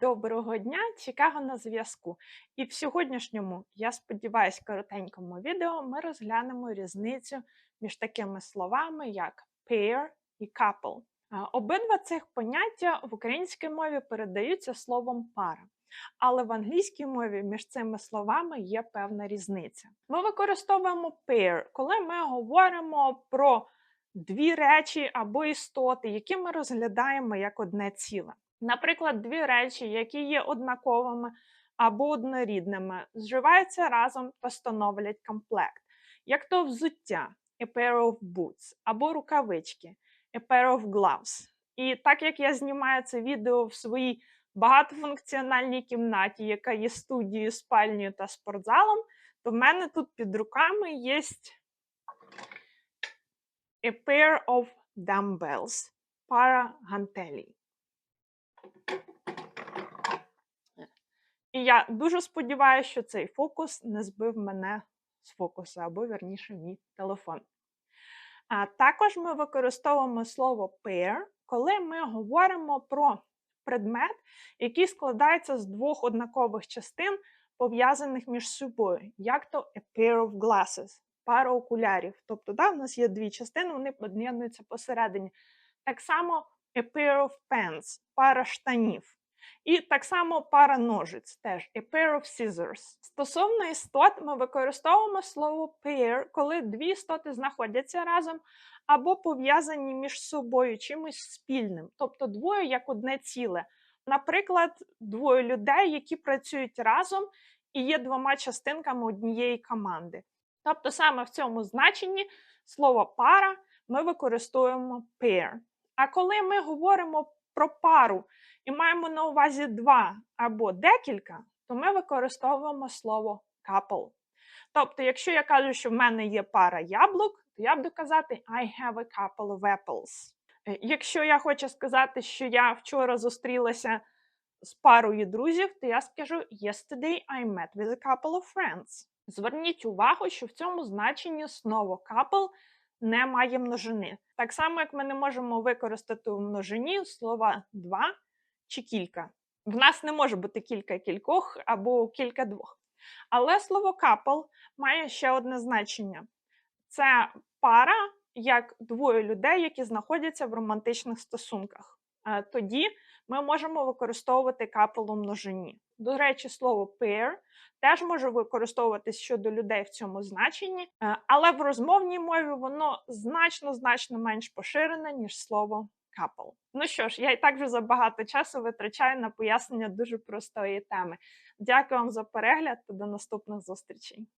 Доброго дня, Чикаго на зв'язку. І в сьогоднішньому, я сподіваюся, коротенькому відео ми розглянемо різницю між такими словами, як pair і couple. Обидва цих поняття в українській мові передаються словом пара. Але в англійській мові між цими словами є певна різниця. Ми використовуємо pair, коли ми говоримо про дві речі або істоти, які ми розглядаємо як одне ціле. Наприклад, дві речі, які є однаковими або однорідними, зживаються разом та становлять комплект, як то взуття a pair of boots, або рукавички a pair of gloves. І так як я знімаю це відео в своїй багатофункціональній кімнаті, яка є студією, спальнею та спортзалом, то в мене тут під руками є a pair of dumbbells, пара гантелей. І я дуже сподіваюся, що цей фокус не збив мене з фокусу, або вірніше мій телефон. А також ми використовуємо слово pair, коли ми говоримо про предмет, який складається з двох однакових частин, пов'язаних між собою, як то a pair of glasses, пара окулярів. Тобто, да, в нас є дві частини, вони під'єднуються посередині. Так само a pair of pants, пара штанів. І так само пара ножиць теж a pair of scissors. Стосовно істот, ми використовуємо слово pair, коли дві істоти знаходяться разом або пов'язані між собою чимось спільним, тобто двоє як одне ціле. Наприклад, двоє людей, які працюють разом і є двома частинками однієї команди. Тобто, саме в цьому значенні слово пара ми використовуємо pair. А коли ми говоримо про пару і маємо на увазі два або декілька, то ми використовуємо слово couple. Тобто, якщо я кажу, що в мене є пара яблук, то я буду казати I have a couple of apples. Е, Якщо я хочу сказати, що я вчора зустрілася з парою друзів, то я скажу Yesterday I met with a couple of friends. Зверніть увагу, що в цьому значенні слово couple не має множини. Так само, як ми не можемо використати у множині слова два чи кілька. В нас не може бути кілька кількох або кілька двох. Але слово couple має ще одне значення: це пара як двоє людей, які знаходяться в романтичних стосунках. Тоді ми можемо використовувати couple у множині. До речі, слово pair теж може використовуватись щодо людей в цьому значенні, е, але в розмовній мові воно значно значно менш поширене, ніж слово couple. Ну що ж, я і так вже забагато часу витрачаю на пояснення дуже простої теми. Дякую вам за перегляд та до наступних зустрічей.